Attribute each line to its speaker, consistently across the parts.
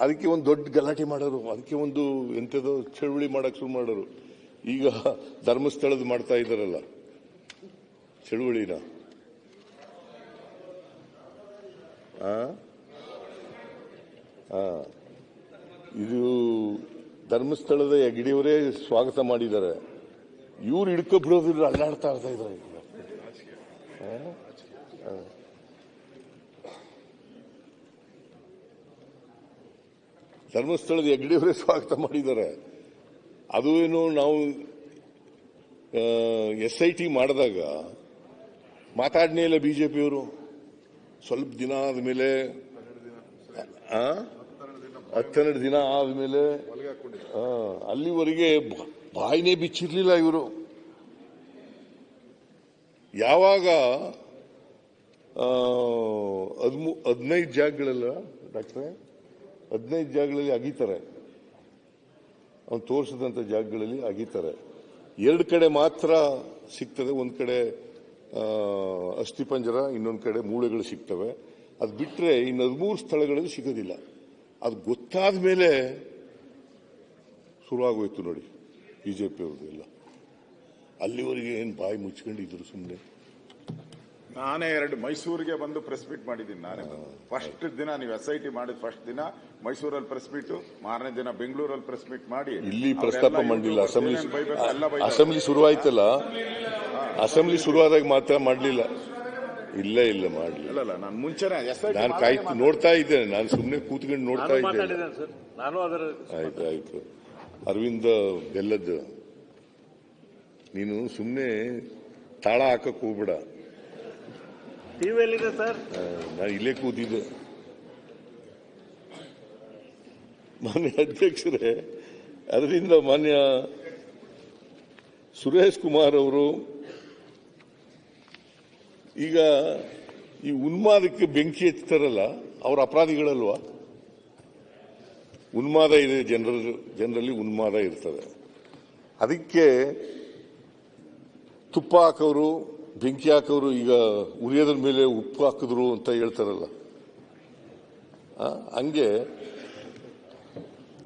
Speaker 1: ಅದಕ್ಕೆ ಒಂದು ದೊಡ್ಡ ಗಲಾಟೆ ಮಾಡೋರು, ಅದಕ್ಕೆ ಒಂದು ಎಂಥದೋ ಚಳುವಳಿ ಮಾಡಕ್ ಶುರು ಮಾಡೋರು. ಈಗ ಧರ್ಮಸ್ಥಳದ ಮಾಡ್ತಾ ಇದ್ದಾರಲ್ಲ, ಚಳುವಳಿನ. ಇದು ಧರ್ಮಸ್ಥಳದ ಯಗಡಿಯವರೇ ಸ್ವಾಗತ ಮಾಡಿದ್ದಾರೆ. ಇವ್ರು ಹಿಡ್ಕೊಬಿಡೋದಿಲ್ಲ ಅಲ್ಲಾಡ್ತಾ ಇರ್ತಾ ಇದ್ದಾರೆ ಈಗ. ಆ? ಆ. ಧರ್ಮಸ್ಥಳದ ಹೆಗ್ಡಿಯವರೇ ಸ್ವಾಗತ ಮಾಡಿದ್ದಾರೆ. ಅದು ಏನು ನಾವು ಎಸ್ ಐ ಟಿ ಮಾಡಿದಾಗ ಮಾತಾಡನೇ ಇಲ್ಲ ಬಿಜೆಪಿಯವರು. ಸ್ವಲ್ಪ ದಿನ ಆದ್ಮೇಲೆ? ಹತ್ತೆರಡು ದಿನ ಆದ್ಮೇಲೆ ಅಲ್ಲಿವರೆಗೆ ಬ- ಬಾಯಿನೇ ಬಿಚ್ಚಿರ್ಲಿಲ್ಲ ಇವರು. ಯಾವಾಗ ಹದಿಮೂ, ಹದಿನೈದು ಜಾಗಗಳೆಲ್ಲ ಡಾಕ್ಟ್ರೆ? ಹದಿನೈದು ಜಾಗಗಳಲ್ಲಿ ಅಗಿತಾರೆ. ಅವ್ನು ತೋರಿಸಿದಂಥ ಜಾಗಗಳಲ್ಲಿ ಅಗೀತಾರೆ. ಎರಡು ಕಡೆ ಮಾತ್ರ ಸಿಗ್ತದೆ, ಒಂದು ಕಡೆ ಅಸ್ಥಿ ಅಸ್ಥಿಪಂಜರ ಇನ್ನೊಂದು ಕಡೆ ಮೂಳೆಗಳು ಸಿಗ್ತವೆ. ಅದು ಬಿಟ್ಟರೆ ಇನ್ನು ಹದಿಮೂರು ಸ್ಥಳಗಳಲ್ಲಿ ಸಿಗೋದಿಲ್ಲ. ಅದು ಗೊತ್ತಾದ ಮೇಲೆ ಶುರುವಾಗೋಯ್ತು ನೋಡಿ ಬಿಜೆಪಿ ಅವ್ರದ್ದು ಎಲ್ಲ ಅಲ್ಲಿವರೆಗೆ ಏನು ಬಾಯಿ ಮುಚ್ಕೊಂಡಿದ್ರು ಸುಮ್ಮನೆ
Speaker 2: ನಾನೇ ಎರಡು ಮೈಸೂರಿಗೆ ಬಂದು ಪ್ರೆಸ್ ಮೀಟ್ ಮಾಡಿದ್ದೀನಿ ನಾನೇ ಫಸ್ಟ್ ದಿನ ನೀವು ಎಸ್ ಐ ಟಿ ಮಾಡಿದ ಫಸ್ಟ್ ದಿನ ಮೈಸೂರಲ್ಲಿ ಪ್ರೆಸ್ ಮೀಟ್ ಮಾರನೇ ದಿನ ಬೆಂಗಳೂರಲ್ಲಿ ಪ್ರೆಸ್ ಮೀಟ್ ಮಾಡಿ.
Speaker 1: ಇಲ್ಲಿ ಪ್ರಸ್ತಾಪ
Speaker 2: ಮಾಡಲಿಲ್ಲ
Speaker 1: ಅಸೆಂಬ್ಲಿ. ಅಸೆಂಬ್ಲಿ ಶುರುವಾಯ್ತಲ್ಲ? ಅಸೆಂಬ್ಲಿ ಶುರುವಾದಾಗ ಮಾತ್ರ ಮಾಡಲಿಲ್ಲ. ಇಲ್ಲ ಇಲ್ಲ ಮಾಡಲಿಲ್ಲ.
Speaker 2: ನಾನು ಮುಂಚೆನೆ ಎಸ್ ಐ
Speaker 1: ನಾನು ಕಾಯ್ತು ನೋಡ್ತಾ ಇದ್ದೇನೆ. ನಾನು ಸುಮ್ಮನೆ ಕೂತ್ಕೊಂಡು ನೋಡ್ತಾ
Speaker 3: ನಾನು
Speaker 1: ಇದ್ದೇನೆ.
Speaker 3: ಸರ್. ನಾನು ಅದರ
Speaker 1: ಆಯ್ತು ಆಯ್ತು. ಅರವಿಂದ ಬೆಲ್ಲದ್ದು. ನೀನು ಸುಮ್ಮನೆ ತಾಳ ಹಾಕಕ್ಕೆ ಹೋಗ್ಬೇಡ.
Speaker 3: ಸರ್?
Speaker 1: ನಾನು ಇಲ್ಲೇ ಕೂತಿದ್ದೆ. ಮಾನ್ಯ ಅಧ್ಯಕ್ಷರೇ, ಅದರಿಂದ ಮಾನ್ಯ ಸುರೇಶ್ ಕುಮಾರ್ ಅವರು ಈಗ ಈ ಉನ್ಮಾದಕ್ಕೆ ಬೆಂಕಿ ಹಚ್ತಾರಲ್ಲ ಅವ್ರ ಅಪರಾಧಿಗಳಲ್ವಾ? ಉನ್ಮಾದ ಇದೆ, ಜನರ, ಜನರಲ್ಲಿ ಉನ್ಮಾದ ಇರ್ತದೆ. ಅದಕ್ಕೆ ತುಪ್ಪ ಹಾಕೋರು ಬೆಂಕಿ ಹಾಕೋರು ಈಗ ಉರಿಯೋದ್ರ ಮೇಲೆ ಉಪ್ಪು ಹಾಕಿದ್ರು ಅಂತ ಹೇಳ್ತಾರಲ್ಲ. ಹಂಗೆ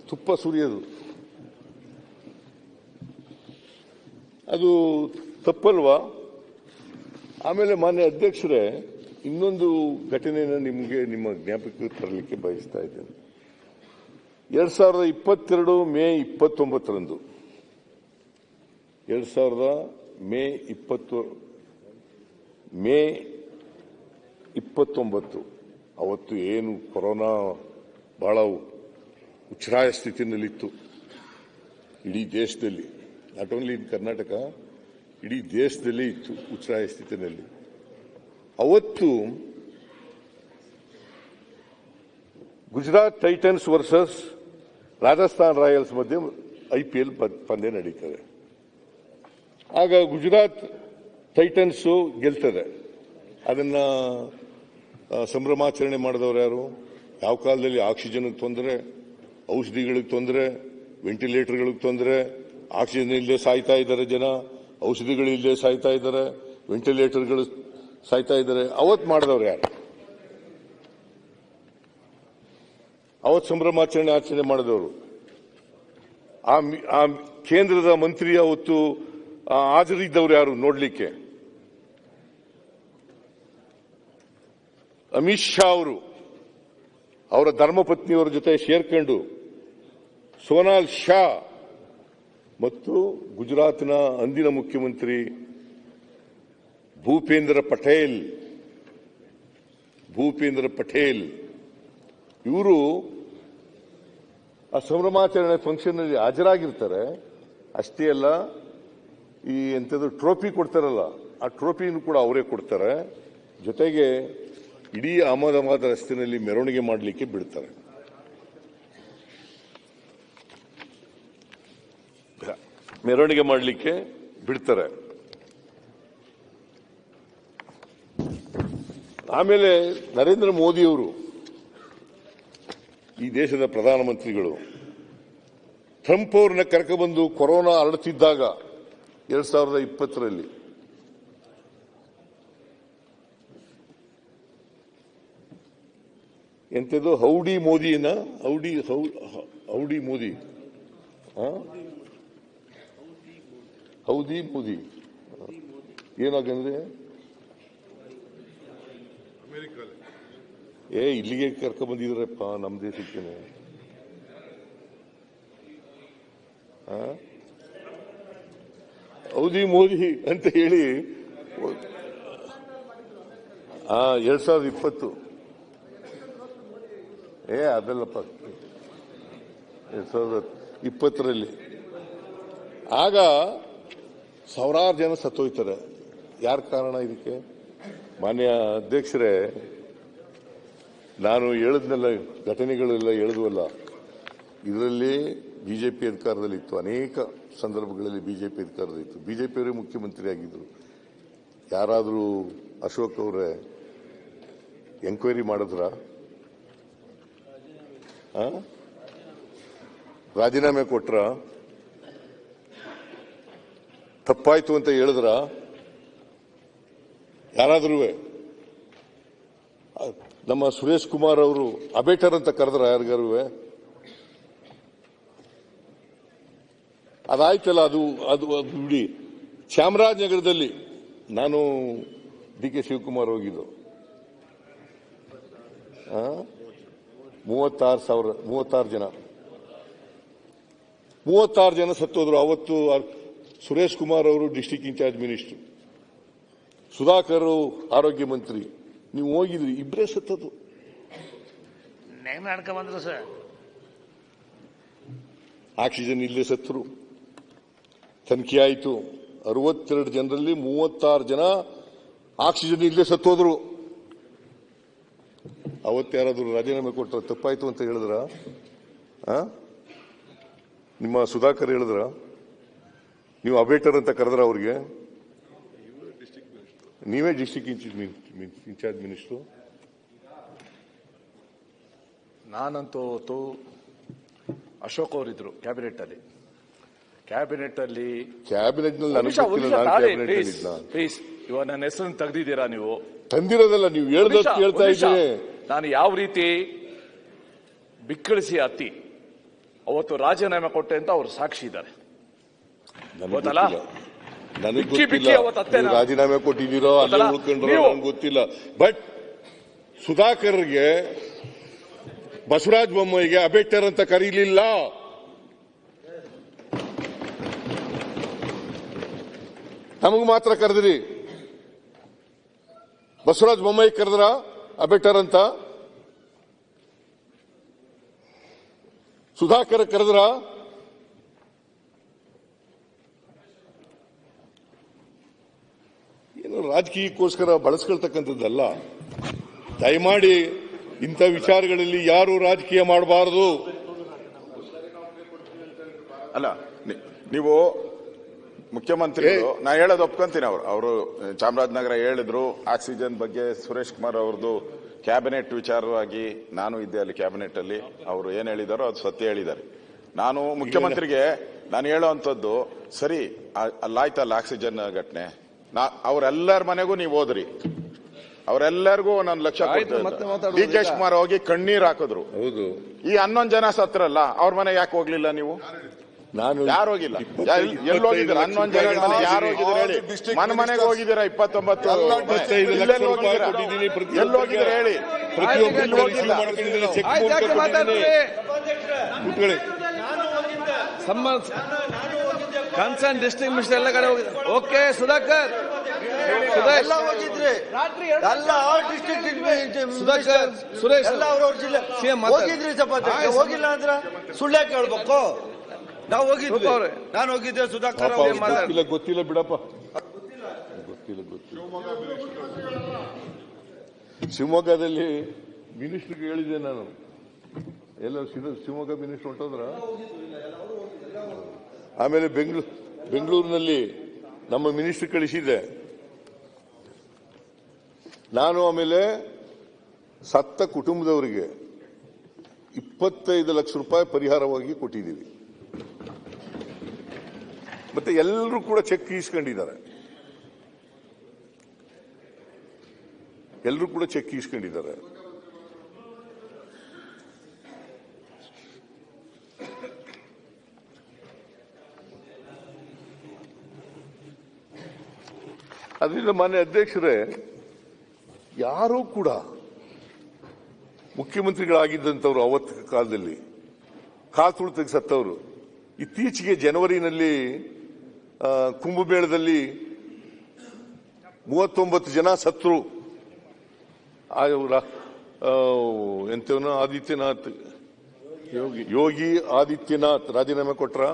Speaker 1: ತುಪ್ಪ ಸುರಿಯೋದು. ಅದು ತಪ್ಪಲ್ವಾ? ಆಮೇಲೆ ಮಾನ್ಯ ಅಧ್ಯಕ್ಷರೇ, ಇನ್ನೊಂದು ಘಟನೆಯನ್ನು ನಿಮಗೆ, ನಿಮ್ಮ ಜ್ಞಾಪಕಕ್ಕೆ ತರಲಿಕ್ಕೆ ಬಯಸ್ತಾ ಇದ್ದೇನೆ. ಎರಡ್ ಸಾವಿರದ ಇಪ್ಪತ್ತೆರಡು ಮೇ ಇಪ್ಪತ್ತೊಂಬತ್ತರಂದು. ಎರಡ್ ಸಾವಿರದ ಮೇ ಇಪ್ಪತ್ತು ಮೇ ಇಪ್ಪತ್ತೊಂಬತ್ತು. ಅವತ್ತು ಏನು ಕೊರೋನಾ ಬಹಳ ಉಚ್ಛ್ರಾಯ ಸ್ಥಿತಿನಲ್ಲಿತ್ತು ಇಡೀ ದೇಶದಲ್ಲಿ, ನಾಟ್ ಓನ್ಲಿ ಇನ್ ಕರ್ನಾಟಕ, ಇಡೀ ದೇಶದಲ್ಲಿ ಇತ್ತು ಉಚ್ಛ್ರಾಯ ಸ್ಥಿತಿನಲ್ಲಿ ಅವತ್ತು Gujarat titans versus Rajasthan royals ಮಧ್ಯೆ ಐಪಿಎಲ್ ಪಂದ್ಯ ನಡೀತದೆ. ಆಗ ಗುಜರಾತ್ ಟೈಟನ್ಸ್ ಗೆಲ್ತದೆ. ಅದನ್ನ ಸಂಭ್ರಮಾಚರಣೆ ಮಾಡಿದವರು ಯಾರು? ಯಾವ ಕಾಲದಲ್ಲಿ ಆಕ್ಸಿಜನ್ ತೊಂದರೆ, ಔಷಧಿಗಳಿಗೆ ತೊಂದರೆ, ವೆಂಟಿಲೇಟರ್ಗಳಿಗೆ ತೊಂದರೆ, ಆಕ್ಸಿಜನ್ ಇಲ್ಲದೆ ಸಾಯ್ತಾ ಇದ್ದಾರೆ ಜನ, ಔಷಧಿಗಳು ಇಲ್ಲದೆ ಸಾಯ್ತಾ ಇದ್ದಾರೆ, ವೆಂಟಿಲೇಟರ್ಗಳು ಸಾಯ್ತಾ ಇದ್ದಾರೆ. ಅವತ್ತು ಮಾಡಿದವರು ಯಾರು? ಅವತ್ತು ಸಂಭ್ರಮಾಚರಣೆ ಆಚರಣೆ ಮಾಡಿದವರು. ಆ ಕೇಂದ್ರದ ಮಂತ್ರಿ ಅವತ್ತು ಹಾಜರಿದ್ದವರು ಯಾರು ನೋಡ್ಲಿಕ್ಕೆ? ಅಮಿತ್ ಶಾ ಅವರು, ಅವರ ಧರ್ಮಪತ್ನಿಯವರ ಜೊತೆ ಸೇರ್ಕೊಂಡು ಸೋನಾಲ್ ಶಾ ಮತ್ತು ಗುಜರಾತ್ನ ಅಂದಿನ ಮುಖ್ಯಮಂತ್ರಿ ಭೂಪೇಂದ್ರ ಪಟೇಲ್ ಭೂಪೇಂದ್ರ ಪಟೇಲ್, ಇವರು ಆ ಸಂಭ್ರಮಾಚರಣೆ ಫಂಕ್ಷನ್ನಲ್ಲಿ ಹಾಜರಾಗಿರ್ತಾರೆ. ಅಷ್ಟೇ ಅಲ್ಲ, ಈ ಎಂಥದ್ದು ಟ್ರೋಫಿ ಕೊಡ್ತಾರಲ್ಲ, ಆ ಟ್ರೋಫಿನೂ ಕೂಡ ಅವರೇ ಕೊಡ್ತಾರೆ. ಜೊತೆಗೆ ಇಡೀ ಅಹಮದಾಬಾದ್ ರಸ್ತೆಯಲ್ಲಿ ಮೆರವಣಿಗೆ ಮಾಡಲಿಕ್ಕೆ ಬಿಡ್ತಾರೆ. ಮೆರವಣಿಗೆ ಮಾಡಲಿಕ್ಕೆ ಬಿಡ್ತಾರೆ. ಆಮೇಲೆ ನರೇಂದ್ರ ಮೋದಿಯವರು ಈ ದೇಶದ ಪ್ರಧಾನಮಂತ್ರಿಗಳು ಟ್ರಂಪ್ ಅವ್ರನ್ನ ಕರ್ಕೊಬಂದು ಕೊರೋನಾ ಹರಡುತ್ತಿದ್ದಾಗ ಎರಡ್ ಸಾವಿರದ ಇಪ್ಪತ್ತರಲ್ಲಿ ಎಂಥದ್ದು? Howdy ಮೋದಿನ? Howdy howdy Modi? Howdy Modi. ಏನಾಗಂದ್ರೆ? ಏ, ಇಲ್ಲಿಗೆ ಕರ್ಕೊಂಡ್ ಬಂದಿದ್ರಪ್ಪ ನಮ್ಮ ದೇಶಕ್ಕೇನೆ. ಆ? ಹೌದಿ ಮೋದಿ ಅಂತ ಹೇಳಿ ಎರಡ್ ಸಾವಿರದ ಇಪ್ಪತ್ತು. ಏ, ಅದಲ್ಲಪ್ಪ. ಎರಡ್ ಸಾವಿರದ ಇಪ್ಪತ್ತರಲ್ಲಿ. ಆಗ ಸಾವಿರಾರು ಜನ ಸತ್ತೋಯ್ತಾರೆ ಯಾರ ಕಾರಣ ಇದಕ್ಕೆ? ಮಾನ್ಯ ಅಧ್ಯಕ್ಷರೇ, ನಾನು ಹೇಳಿದ್ನೆಲ್ಲ ಘಟನೆಗಳೆಲ್ಲ ಹೇಳಿದ್ವಲ್ಲ ಇದರಲ್ಲಿ ಬಿಜೆಪಿ ಅಧಿಕಾರದಲ್ಲಿತ್ತು ಅನೇಕ ಸಂದರ್ಭಗಳಲ್ಲಿ ಬಿಜೆಪಿ ಅಧಿಕಾರದಲ್ಲಿತ್ತು ಬಿಜೆಪಿಯವರೇ ಮುಖ್ಯಮಂತ್ರಿ ಆಗಿದ್ದರು ಯಾರಾದರೂ ಅಶೋಕ್ ಅವರೇ, ಎಂಕ್ವೈರಿ ಮಾಡಿದ್ರ? ರಾಜೀನಾಮೆ ಕೊಟ್ರ? ತಪ್ಪಾಯ್ತು ಅಂತ ಹೇಳಿದ್ರ? ಯಾರಾದ್ರೂ ನಮ್ಮ ಸುರೇಶ್ ಕುಮಾರ್ ಅವರು ಅಬೇಟರ್ ಅಂತ ಕರೆದ್ರ ಯಾರಿಗಾರು ಅದಾಯ್ತಲ್ಲ ಅದು ಅದು ಅದು ಬಿಡಿ. ಚಾಮರಾಜನಗರದಲ್ಲಿ ನಾನು ಡಿ ಕೆ ಶಿವಕುಮಾರ್ ಹೋಗಿದ್ದು? ಮೂವತ್ತಾರು ಸಾವಿರ ಮೂವತ್ತಾರು ಜನ. ಮೂವತ್ತಾರು ಜನ ಸತ್ತೋದ್ರು. ಅವತ್ತು ಸುರೇಶ್ ಕುಮಾರ್ ಅವರು ಡಿಸ್ಟಿಕ್ ಇನ್ಚಾರ್ಜ್ ಮಿನಿಸ್ಟರ್. ಸುಧಾಕರ್ ಆರೋಗ್ಯ ಮಂತ್ರಿ. ನೀವು ಹೋಗಿದ್ರಿ ಇಬ್ಬರೇ ಸತ್ತದು
Speaker 3: ಬಂದ್ರು ಸರ್.
Speaker 1: ಆಕ್ಸಿಜನ್ ಇಲ್ಲೇ ಸತ್ತರು. ತನಿಖೆ ಆಯಿತು. ಅರವತ್ತೆರಡು ಜನರಲ್ಲಿ ಮೂವತ್ತಾರು ಜನ ಆಕ್ಸಿಜನ್ ಇಲ್ಲೇ ಸತ್ತೋದ್ರು. ಅವತ್ತು ಯಾರಾದರೂ ರಾಜೀನಾಮೆ ಕೊಟ್ಟರೆ ತಪ್ಪಾಯಿತು ಅಂತ ಹೇಳಿದ್ರ? ನಿಮ್ಮ ಸುಧಾಕರ್ ಹೇಳಿದ್ರ? ನೀವು ಅಬೇಟರ್ ಅಂತ ಕರೆದ್ರ ಅವ್ರಿಗೆ? ನೀವೇ ಡಿಸ್ಟಿಕ್ ಇನ್ಚಾರ್ಜ್ ಮಿನಿಸ್ಟ್ರು
Speaker 4: ನಾನಂತೂ ಅವತ್ತು ಅಶೋಕ್ ಅವರಿದ್ರು ಕ್ಯಾಬಿನೆಟ್ ಅಲ್ಲಿ. ಕ್ಯಾಬಿನೆಟ್ ಅಲ್ಲಿ please. ಇವಾಗ ನನ್ನ ಹೆಸರನ್ನು ತೆಗೆದಿದ್ದೀರಾ ನೀವು?
Speaker 1: ತಂದಿರೋದಲ್ಲ ನೀವು
Speaker 4: ಹೇಳ್ತಾ
Speaker 1: ಇದ್ದೀರಿ
Speaker 4: ನಾನು ಯಾವ ರೀತಿ ಬಿಕ್ಕಳಿಸಿ ಅತಿ ಅವತ್ತು ರಾಜೀನಾಮೆ ಕೊಟ್ಟೆ ಅಂತ ಅವರು ಸಾಕ್ಷಿ ಇದ್ದಾರೆ. ಗೊತ್ತಲ್ಲ?
Speaker 1: ರಾಜೀನಾಮೆ ಕೊಟ್ಟಿದ್ದೀರೋ ಅಲ್ಲೇ
Speaker 4: ಗೊತ್ತಲ್ಲ?
Speaker 1: ಉಳ್ಕೊಂಡ್ರೋ
Speaker 4: ನೀವು-
Speaker 1: ಗೊತ್ತಿಲ್ಲ. ಬಟ್ ಸುಧಾಕರ್ಗೆ ಬಸವರಾಜ ಬೊಮ್ಮಾಯಿಗೆ ಅಬೇಟರ್ ಅಂತ ಕರೀಲಿಲ್ಲ. ನಮಗ್ ಮಾತ್ರ ಕರೆದ್ರಿ. ಬಸವರಾಜ ಬೊಮ್ಮಾಯಿ ಕರೆದ್ರ? ಅಬೇಟರ್ ಅಂತ? ಸುಧಾಕರ್ ಕರೆದ್ರ? ಏನು ರಾಜಕೀಯಕ್ಕೋಸ್ಕರ ಬಳಸ್ಕೊಳ್ತಕ್ಕಂಥದ್ದಲ್ಲ. ದಯಮಾಡಿ ಇಂಥ ವಿಚಾರಗಳಲ್ಲಿ ಯಾರು ರಾಜಕೀಯ ಮಾಡಬಾರದು.
Speaker 2: ಅಲ್ಲ ನೀವು ಮುಖ್ಯಮಂತ್ರಿಗಳು ನಾ ಹೇಳೋದು ಒಪ್ಕೊಂತೀನಿ ಅವರು. ಅವರು ಚಾಮರಾಜನಗರ ಹೇಳಿದ್ರು ಆಕ್ಸಿಜನ್ ಬಗ್ಗೆ ಸುರೇಶ್ ಕುಮಾರ್ ಅವ್ರದ್ದು ಕ್ಯಾಬಿನೆಟ್ ವಿಚಾರವಾಗಿ ನಾನು ಇದ್ದೆ ಅಲ್ಲಿ ಕ್ಯಾಬಿನೆಟ್ ಅಲ್ಲಿ ಅವರು ಏನ್ ಹೇಳಿದಾರೋ ಅದು ಸತ್ಯ ಹೇಳಿದ್ದಾರೆ. ನಾನು ಮುಖ್ಯಮಂತ್ರಿಗೆ ನಾನು ಹೇಳೋವಂಥದ್ದು ಸರಿ ಅಲ್ಲಾಯ್ತಲ್ಲ ಆಕ್ಸಿಜನ್ ಘಟನೆ. ನಾ ಅವರೆಲ್ಲರ ಮನೆಗೂ ನೀವು ಹೋದ್ರಿ. ಅವರೆಲ್ಲರಿಗೂ ಒಂದೊಂದು ಲಕ್ಷ ಡಿ ಕೆ ಕುಮಾರ್ ಹೋಗಿ ಕಣ್ಣೀರ್ ಹಾಕಿದ್ರು.
Speaker 1: ಹೌದು.
Speaker 2: ಈ ಹನ್ನೊಂದು ಜನ ಸತ್ರಲ್ಲ ಅವ್ರ ಮನೆ ಯಾಕೆ ಹೋಗ್ಲಿಲ್ಲ ನೀವು?
Speaker 1: ನಾನು
Speaker 2: ಯಾರು ಹೋಗಿಲ್ಲ? ಎಲ್ಲಿ ಹೋಗಿದ್ದೀರ? ಹನ್ನೊಂದು ಜನ ಯಾರು ಹೋಗಿದ್ರು ಹೇಳಿ. ಮನ ಮನೆಗೆ ಹೋಗಿದ್ದೀರಾ ಇಪ್ಪತ್ತೊಂಬತ್ತು. ಎಲ್ಲಿ ಹೋಗಿದ್ದೀರಾ? ಹೇಳಿ?
Speaker 3: ಕನ್ಸರ್ನ್ ಡಿಸ್ಟ್ರಿಕ್ಟ್ ಮಿನಿಸ್ಟರ್ ಎಲ್ಲ ಕಡೆ ಹೋಗಿದೆ ಓಕೆ ಸುಧಾಕರ್. ಸುರೇಶ್.
Speaker 5: ಎಲ್ಲ ಹೋಗಿದ್ರಿ. ಎಲ್ಲ ಡಿಸ್ಟ್ರಿಕ್ಟ್
Speaker 3: ಸುಧಾಕರ್ ಸುರೇಶ್.
Speaker 5: ಎಲ್ಲ ಅವ್ರವ್ರ ಜಿಲ್ಲೆ. ಹೋಗಿದ್ರಿ ಹೋಗಿಲ್ಲ ಅಂದ್ರ ಸುಳ್ಳೆ ಕೇಳ್ಬೇಕು ನಾವು ಹೋಗಿದ್ವಿ. ನಾನು ಹೋಗಿದ್ದೆ ಸುಧಾಕರ್.
Speaker 1: ಗೊತ್ತಿಲ್ಲ ಗೊತ್ತಿಲ್ಲ ಬಿಡಪ್ಪ. ಗೊತ್ತಿಲ್ಲ ಗೊತ್ತಿಲ್ಲ. ಶಿವಮೊಗ್ಗದಲ್ಲಿ ಮಿನಿಸ್ಟ್ರಿಗೆ ಹೇಳಿದೆ ನಾನು. ಎಲ್ಲ ಶಿವ- ಶಿವಮೊಗ್ಗ ಮಿನಿಸ್ಟರ್ ಹೊಂಟೋದ್ರ? ಆಮೇಲೆ ಬೆಂಗಳೂರು ಬೆಂಗಳೂರಿನಲ್ಲಿ ನಮ್ಮ ಮಿನಿಸ್ಟರ್ ಕಳಿಸಿದ್ದೆ. ನಾನು ಆಮೇಲೆ ಸತ್ತ ಕುಟುಂಬದವರಿಗೆ ಇಪ್ಪತ್ತೈದು ಲಕ್ಷ ರೂಪಾಯಿ ಪರಿಹಾರವಾಗಿ ಕೊಟ್ಟಿದ್ದೀವಿ. ಮತ್ತೆ ಎಲ್ಲರೂ ಕೂಡ ಚೆಕ್ ಈಸ್ಕೊಂಡಿದ್ದಾರೆ. ಎಲ್ಲರೂ ಕೂಡ ಚೆಕ್ ಈಸ್ಕೊಂಡಿದ್ದಾರೆ. ಅದರಿಂದ ಮಾನ್ಯ ಅಧ್ಯಕ್ಷರೇ, ಯಾರೂ ಕೂಡ ಮುಖ್ಯಮಂತ್ರಿಗಳಾಗಿದ್ದಂಥವ್ರು ಅವತ್ತು ಕಾಲದಲ್ಲಿ ಕಾತುಳಿತಕ್ಕೆ ಸತ್ತವರು ಇತ್ತೀಚೆಗೆ ಜನವರಿನಲ್ಲಿ ಕುಂಭಮೇಳದಲ್ಲಿ ಮೂವತ್ತೊಂಬತ್ತು ಜನ ಸತ್ರು. ಎಂತವನ ಆದಿತ್ಯನಾಥ್ ಯೋಗಿ ಯೋಗಿ ಆದಿತ್ಯನಾಥ್ ರಾಜೀನಾಮೆ ಕೊಟ್ರ?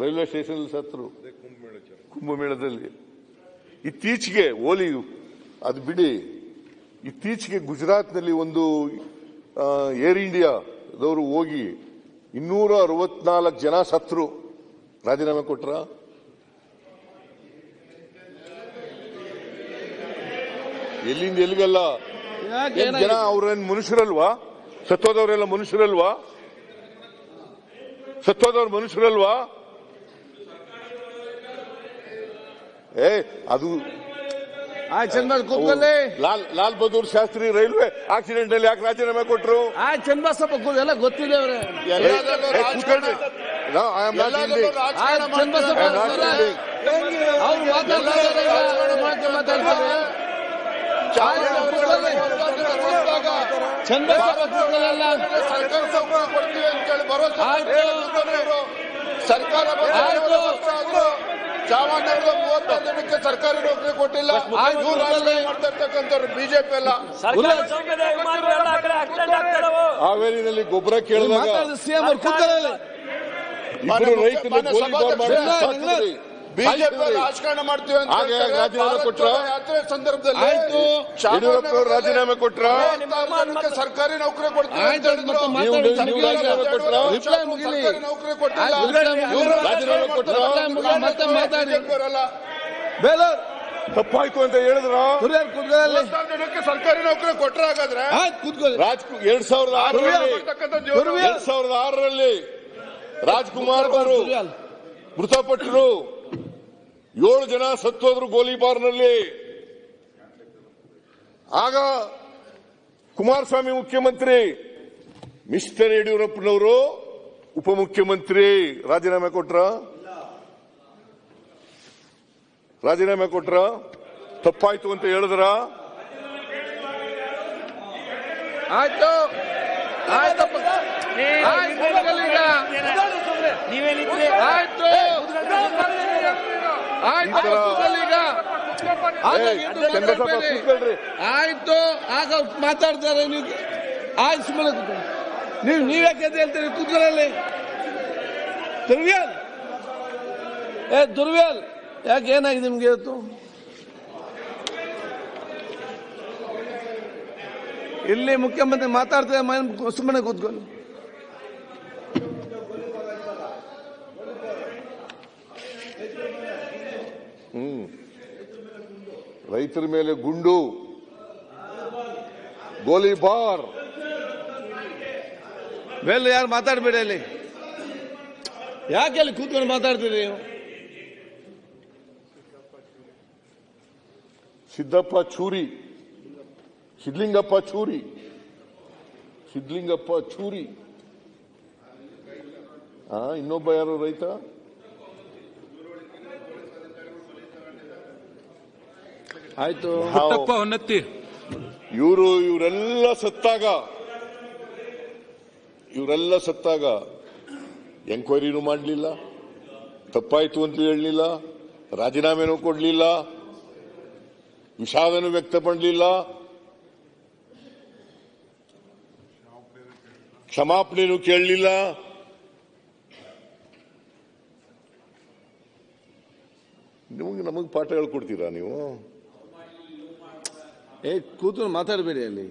Speaker 1: ರೈಲ್ವೆ ಸ್ಟೇಷನ್ ಸತ್ರು. ಕುಂಭಮೇಳದಲ್ಲಿ. ಇತ್ತೀಚೆಗೆ ಓಲಿ ಅದು ಬಿಡಿ. ಇತ್ತೀಚೆಗೆ ಗುಜರಾತ್ನಲ್ಲಿ ಒಂದು ಏರ್ ಇಂಡಿಯಾದವರು ಹೋಗಿ ಇನ್ನೂರ ಅರವತ್ನಾಲ್ಕು ಜನ ಸತ್ರು. ರಾಜೀನಾಮೆ ಕೊಟ್ರ? ಎಲ್ಲಿಂದ ಎಲ್ಲಿಗಲ್ಲ? ಜನ ಅವ್ರೇನ್ ಮನುಷ್ಯರಲ್ವಾ? ಸತ್ತೋದವರೆಲ್ಲ ಮನುಷ್ಯರಲ್ವಾ? ಸತ್ತೋದವ್ರ ಮನುಷ್ಯರಲ್ವಾ? ಏ ಅದು
Speaker 3: ಚಂದ್ರಬಾಸ್ ಕೂತ್ಕೊಳ್ಳಿ
Speaker 1: ಲಾಲ್ ಲಾಲ್ ಬಹದ್ದೂರ್ ಶಾಸ್ತ್ರಿ ರೈಲ್ವೆ ಆಕ್ಸಿಡೆಂಟ್ ಅಲ್ಲಿ ಯಾಕೆ ರಾಜೀನಾಮೆ ಕೊಟ್ರು?
Speaker 3: ಆ ಚಂದ್ರಬಾಸಪ್ಪ ಕೂತ್ ಎಲ್ಲ ಗೊತ್ತಿದೆ ಅವ್ರೆ.
Speaker 1: ending.
Speaker 3: ಅವ್ರು ಮಾತಾಡ್ತಾರೆ.
Speaker 6: ಸರ್ಕಾರ ಚಾಮರಾಜನಗರದ ಮೂವತ್ತೊಂದು ಜನಕ್ಕೆ ಸರ್ಕಾರಿ ನೌಕರಿ ಕೊಟ್ಟಿಲ್ಲ. ಮಾಡ್ತಿರ್ತಕ್ಕಂಥವ್ರು ಬಿಜೆಪಿ ಎಲ್ಲ
Speaker 1: ಹಾವೇರಿನಲ್ಲಿ ಗೊಬ್ಬರ ಕೇಳಿದಾಗ
Speaker 3: ಮಾತಾಡಿದ ಸಿಎಂ
Speaker 1: ರೈತರು
Speaker 6: ಬಿಜೆಪಿ ರಾಜಕಾರಣ ಮಾಡ್ತೀವಿ ಅಂತ
Speaker 1: ಹಾಗೆ ರಾಜೀನಾಮೆ ಕೊಟ್ರ?
Speaker 6: ಯಾತ್ರೆ ಸಂದರ್ಭದಲ್ಲಿ
Speaker 3: ಆಯ್ತು.
Speaker 1: ಯಡಿಯೂರಪ್ಪ ರಾಜೀನಾಮೆ ಕೊಟ್ರ?
Speaker 6: ಸರ್ಕಾರಿ ನೌಕರಿ ಕೊಡ್ತೀವಿ.
Speaker 3: ಬೇಲೂರ್
Speaker 1: ತಪ್ಪಾಯ್ತು ಅಂತ ಹೇಳಿದ್ರ?
Speaker 6: ಸರ್ಕಾರಿ ನೌಕರಿ ಕೊಟ್ರ ಹಾಗಾದ್ರೆ?
Speaker 1: ರಾಜ್ ಎರಡ್ ಸಾವಿರದ ಆರರಲ್ಲಿ ಎರಡ್ ಸಾವಿರದ ಆರರಲ್ಲಿ ರಾಜ್ಕುಮಾರ್ ಅವರು ಮೃತಪಟ್ಟರು. ಏಳು ಜನ ಸತ್ತೋದ್ರು ಗೋಲಿಬಾರ್ನಲ್ಲಿ ಆಗ ಕುಮಾರಸ್ವಾಮಿ ಮುಖ್ಯಮಂತ್ರಿ ಮಿಸ್ಟರ್ ಯಡಿಯೂರಪ್ಪನವರು ಉಪಮುಖ್ಯಮಂತ್ರಿ ರಾಜೀನಾಮೆ ಕೊಟ್ರ? ರಾಜೀನಾಮೆ ಕೊಟ್ರ? ತಪ್ಪಾಯ್ತು ಅಂತ ಹೇಳಿದ್ರ?
Speaker 3: ಆಯ್ತು. ಆಯ್ತಪ್ಪ ಆಯ್ತು. ಆಯ್ತು ಈಗ. ಆಯ್ತು ಆಗ ಮಾತಾಡ್ತಾರೆ ನೀವು. ಆಯ್ತು ಸುಮ್ಮನೆ ಕೂತ್ಕೊಳ್ಳಿ ನೀವು ನೀವ್ಯಾಕೆ ಅಂತ ಹೇಳ್ತೀರಿ? ಕೂತ್ಕೊಳ್ಳಲ್ಲಿ ದುರ್ವ್ಯಾಲ್. ಏ ದುರ್ವ್ಯಾಲ್ ಯಾಕೆ ಏನಾಗಿದೆ ನಿಮ್ಗೆ ಇವತ್ತು? ಇಲ್ಲಿ ಮುಖ್ಯಮಂತ್ರಿ ಮಾತಾಡ್ತಾರೆ ಮೈನ್- ಸುಮ್ಮನೆ ಕೂತ್ಕೊಳ್ಳಿ.
Speaker 1: ರೈತರ ಮೇಲೆ ಗುಂಡು ಗೋಲಿಬಾರ್
Speaker 3: ಮೇಲೆ ಯಾರು ಮಾತಾಡಬೇಡಿ ಅಲ್ಲಿ? ಯಾಕೆ ಅಲ್ಲಿ ಕೂತ್ಕೊಂಡು ಮಾತಾಡ್ತೀರಿ ನೀವು?
Speaker 1: ಸಿದ್ದಪ್ಪ ಚೂರಿ ಸಿದ್ಲಿಂಗಪ್ಪ ಚೂರಿ ಸಿದ್ಲಿಂಗಪ್ಪ ಚೂರಿ. ಇನ್ನೊಬ್ಬ ಯಾರು ರೈತ?
Speaker 3: ಆಯ್ತು.
Speaker 7: ಪುಟ್ಟಪ್ಪ ಹೊನ್ನತ್ತಿ
Speaker 1: ಇವರು ಇವರೆಲ್ಲ ಸತ್ತಾಗ ಇವರೆಲ್ಲ ಸತ್ತಾಗ ಎಂಕ್ವೈರಿನೂ ಮಾಡಲಿಲ್ಲ ತಪ್ಪಾಯ್ತು ಅಂತ ಹೇಳಲಿಲ್ಲ ರಾಜೀನಾಮೆನೂ ಕೊಡಲಿಲ್ಲ ವಿಷಾದನೂ ವ್ಯಕ್ತಪಡಲಿಲ್ಲ. ಕ್ಷಮಾಪಣೆನೂ ಕೇಳಲಿಲ್ಲ. ನಿಮಗೆ ನಮಗೆ ಪಾಠ ಹೇಳ್ಕೊಡ್ತೀರಾ ನೀವು?
Speaker 3: ಏ ಕೂತು ಮಾತಾಡಬೇಡಿ ಅಲ್ಲಿ.